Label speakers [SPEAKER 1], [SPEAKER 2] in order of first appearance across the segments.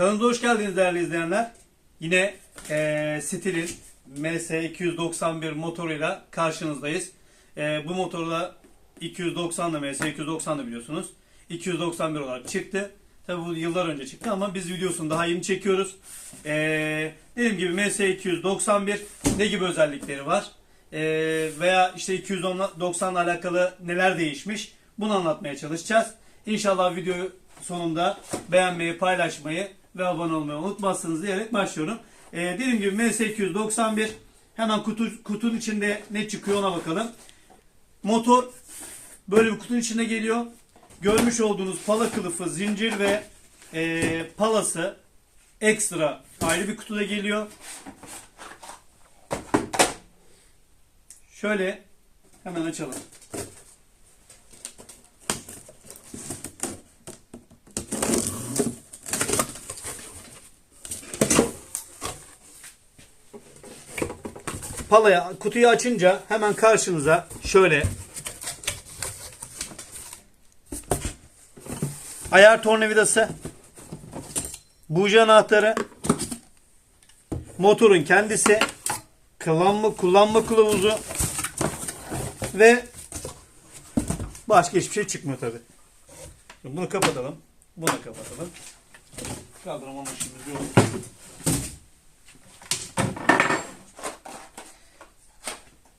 [SPEAKER 1] Kanalımıza hoş geldiniz değerli izleyenler. Yine eee Stil'in MS291 motoruyla karşınızdayız. Eee, bu motorda 290 da MS290 da biliyorsunuz. 291 olarak çıktı. Tabi bu yıllar önce çıktı ama biz videosunu daha yeni çekiyoruz. Eee dediğim gibi MS291 ne gibi özellikleri var? Eee, veya işte 290 ile alakalı neler değişmiş? Bunu anlatmaya çalışacağız. İnşallah video sonunda beğenmeyi, paylaşmayı ve abone olmayı unutmazsınız diyerek başlıyorum. Ee, dediğim gibi MS291 hemen kutu, kutunun içinde ne çıkıyor ona bakalım. Motor böyle bir kutunun içinde geliyor. Görmüş olduğunuz pala kılıfı, zincir ve e, palası ekstra ayrı bir kutuda geliyor. Şöyle hemen açalım. Palaya kutuyu açınca hemen karşınıza şöyle ayar tornavidası, buji anahtarı, motorun kendisi, kullanma, kullanma kılavuzu ve başka hiçbir şey çıkmıyor tabi. Bunu kapatalım. Bunu kapatalım. Kaldırma yok.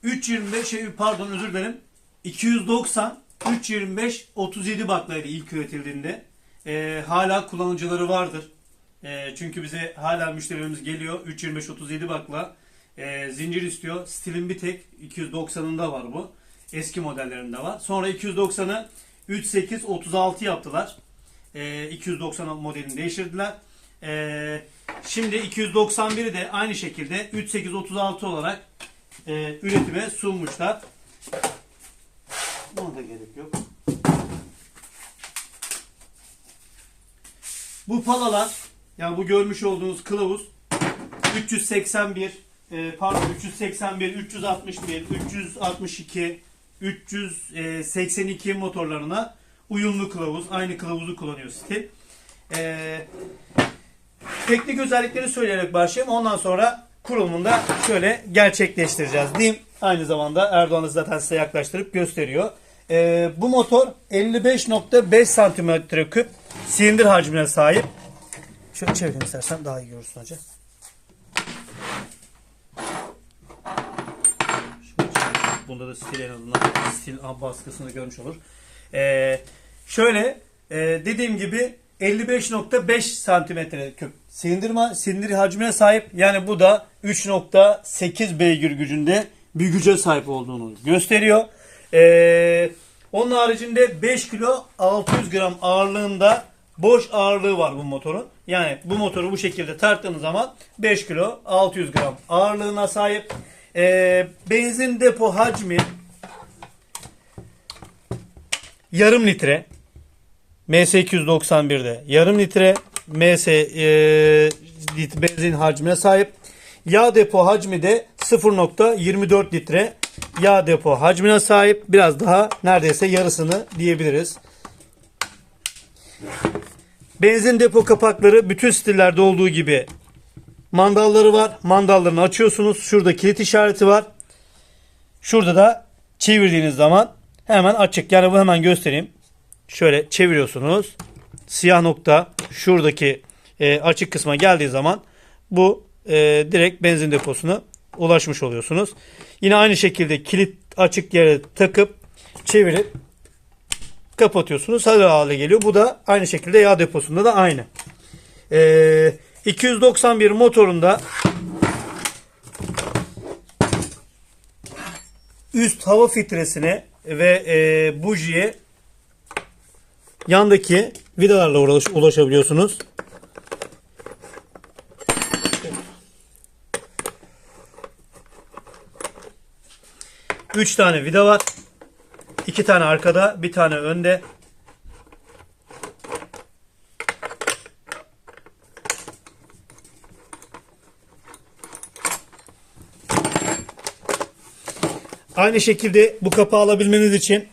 [SPEAKER 1] 325 şey pardon özür dilerim. 290 325 37 baklaydı ilk üretildiğinde. Ee, hala kullanıcıları vardır. Ee, çünkü bize hala müşterilerimiz geliyor. 325 37 bakla. Ee, zincir istiyor. Stilin bir tek 290'ında var bu. Eski modellerinde var. Sonra 290'ı 38 36 yaptılar. Ee, 290 modelini değiştirdiler. Ee, şimdi 291'i de aynı şekilde 38 36 olarak e, üretime sunmuşlar. Buna da gerek yok. Bu palalar yani bu görmüş olduğunuz kılavuz 381 e, pardon 381, 361, 362, 382 motorlarına uyumlu kılavuz. Aynı kılavuzu kullanıyor Stil. E, teknik özellikleri söyleyerek başlayayım. Ondan sonra kurulumunda şöyle gerçekleştireceğiz diyeyim. Aynı zamanda Erdoğan'ı zaten size yaklaştırıp gösteriyor. Ee, bu motor 55.5 santimetre küp silindir hacmine sahip. Şöyle çevireyim istersen daha iyi görürsün çevireyim. Bunda da stil en azından stil baskısını görmüş olur. Ee, şöyle e, dediğim gibi 55.5 santimetre küp silindir, silindir hacmine sahip. Yani bu da 3.8 beygir gücünde bir güce sahip olduğunu gösteriyor. Ee, onun haricinde 5 kilo 600 gram ağırlığında boş ağırlığı var bu motorun. Yani bu motoru bu şekilde tarttığınız zaman 5 kilo 600 gram ağırlığına sahip. Ee, benzin depo hacmi yarım litre. MS291'de yarım litre MS e, benzin hacmine sahip. Yağ depo hacmi de 0.24 litre yağ depo hacmine sahip. Biraz daha neredeyse yarısını diyebiliriz. Benzin depo kapakları bütün stillerde olduğu gibi mandalları var. Mandallarını açıyorsunuz. Şurada kilit işareti var. Şurada da çevirdiğiniz zaman hemen açık. Yani bu hemen göstereyim. Şöyle çeviriyorsunuz. Siyah nokta şuradaki e, açık kısma geldiği zaman bu e, direkt benzin deposuna ulaşmış oluyorsunuz. Yine aynı şekilde kilit açık yere takıp çevirip kapatıyorsunuz. Hazır hale geliyor. Bu da aynı şekilde yağ deposunda da aynı. E, 291 motorunda üst hava filtresine ve e, bujiye yandaki vidalarla ulaş, ulaşabiliyorsunuz. Üç tane vida var. İki tane arkada, bir tane önde. Aynı şekilde bu kapağı alabilmeniz için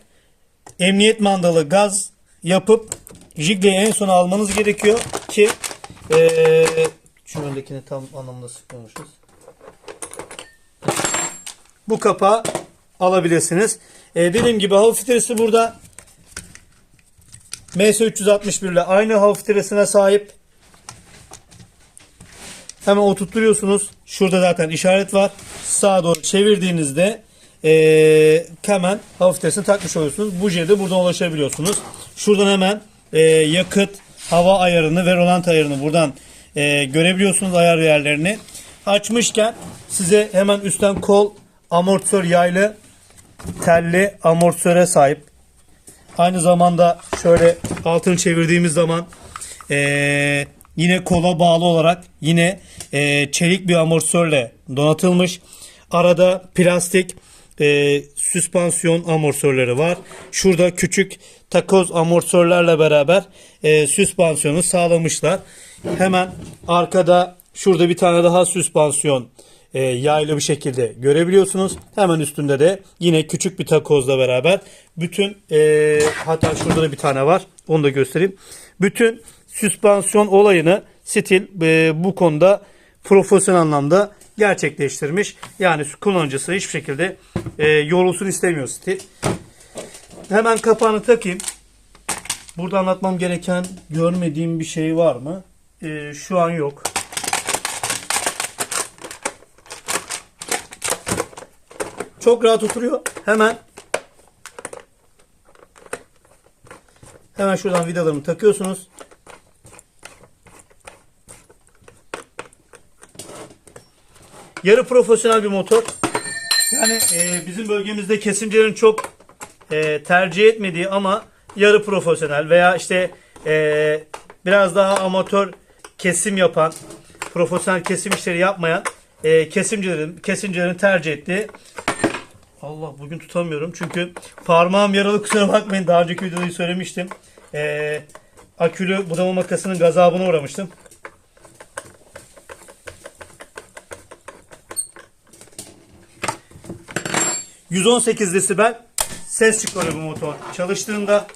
[SPEAKER 1] emniyet mandalı gaz yapıp jigleyi en sona almanız gerekiyor ki Ee, şu öndekini tam anlamda sıkmamışız. Bu kapağı alabilirsiniz. Ee, dediğim gibi hava filtresi burada. MS361 ile aynı hava filtresine sahip. Hemen oturtturuyorsunuz. Şurada zaten işaret var. Sağa doğru çevirdiğinizde eee hemen hava filtresini takmış oluyorsunuz. Bujeye de buradan ulaşabiliyorsunuz. Şuradan hemen eee, yakıt, hava ayarını ve rolant ayarını buradan eee, görebiliyorsunuz ayar yerlerini. Açmışken size hemen üstten kol amortisör yaylı telli amortisöre sahip. Aynı zamanda şöyle altını çevirdiğimiz zaman eee, yine kola bağlı olarak yine eee, çelik bir amortisörle donatılmış. Arada plastik eee, süspansiyon amortisörleri var. Şurada küçük takoz amortisörlerle beraber eee, süspansiyonu sağlamışlar. Hemen arkada şurada bir tane daha süspansiyon e, yaylı bir şekilde görebiliyorsunuz. Hemen üstünde de yine küçük bir takozla beraber bütün e, hatta şurada da bir tane var. Onu da göstereyim. Bütün süspansiyon olayını Stil e, bu konuda profesyonel anlamda gerçekleştirmiş. Yani kullanıcısı hiçbir şekilde e, yorulsun istemiyor Stil. Hemen kapağını takayım. Burada anlatmam gereken görmediğim bir şey var mı? E, şu an yok. Çok rahat oturuyor. Hemen hemen şuradan vidalarını takıyorsunuz. Yarı profesyonel bir motor. Yani e, bizim bölgemizde kesimcilerin çok e, tercih etmediği ama yarı profesyonel veya işte e, biraz daha amatör kesim yapan, profesyonel kesim işleri yapmayan e, kesimcilerin kesimcilerin tercih ettiği Allah bugün tutamıyorum çünkü parmağım yaralı kusura bakmayın daha önceki videoda söylemiştim. E, akülü budama makasının gazabına uğramıştım. ...118 desibel ses çıkarıyor bu motor. Çalıştığında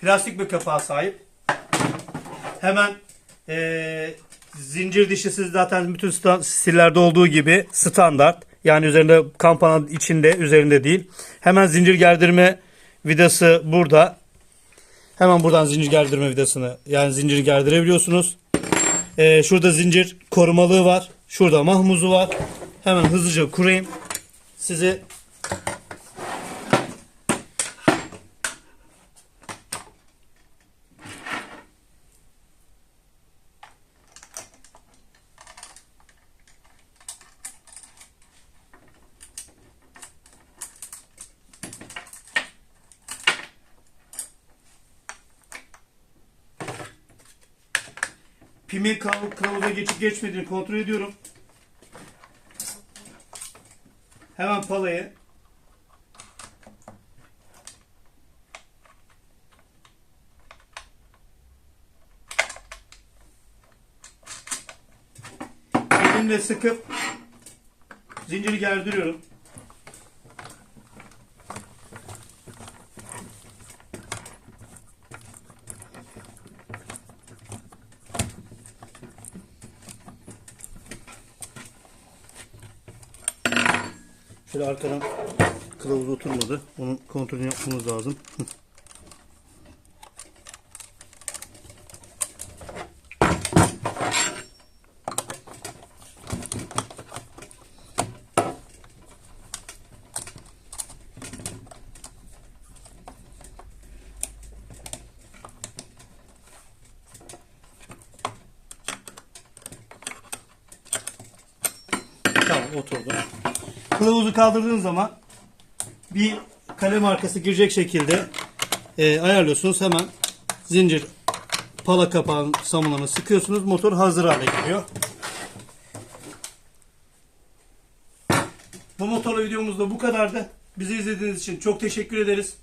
[SPEAKER 1] plastik bir kapağa sahip. Hemen eee, zincir dişisi zaten bütün stillerde olduğu gibi standart. Yani üzerinde kampana içinde üzerinde değil. Hemen zincir gerdirme vidası burada. Hemen buradan zincir gerdirme vidasını yani zinciri gerdirebiliyorsunuz. Eee, şurada zincir korumalığı var. Şurada mahmuzu var. Hemen hızlıca kurayım. Size Pimin kılav- kılavuza geçip geçmediğini kontrol ediyorum. Hemen palayı elimle sıkıp zinciri gerdiriyorum. Şöyle arkadan kılavuz oturmadı. Onun kontrolünü yapmamız lazım. Tamam oturdu. Kılavuzu kaldırdığınız zaman bir kalem arkası girecek şekilde e, ayarlıyorsunuz. Hemen zincir pala kapağın samunlarını sıkıyorsunuz. Motor hazır hale geliyor. Bu motorla videomuz da bu kadardı. Bizi izlediğiniz için çok teşekkür ederiz.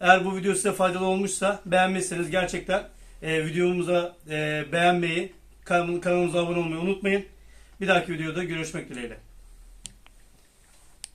[SPEAKER 1] Eğer bu video size faydalı olmuşsa beğenmezseniz gerçekten e, videomuza e, beğenmeyi, kanal- kanalımıza abone olmayı unutmayın. Bir dahaki videoda görüşmek dileğiyle.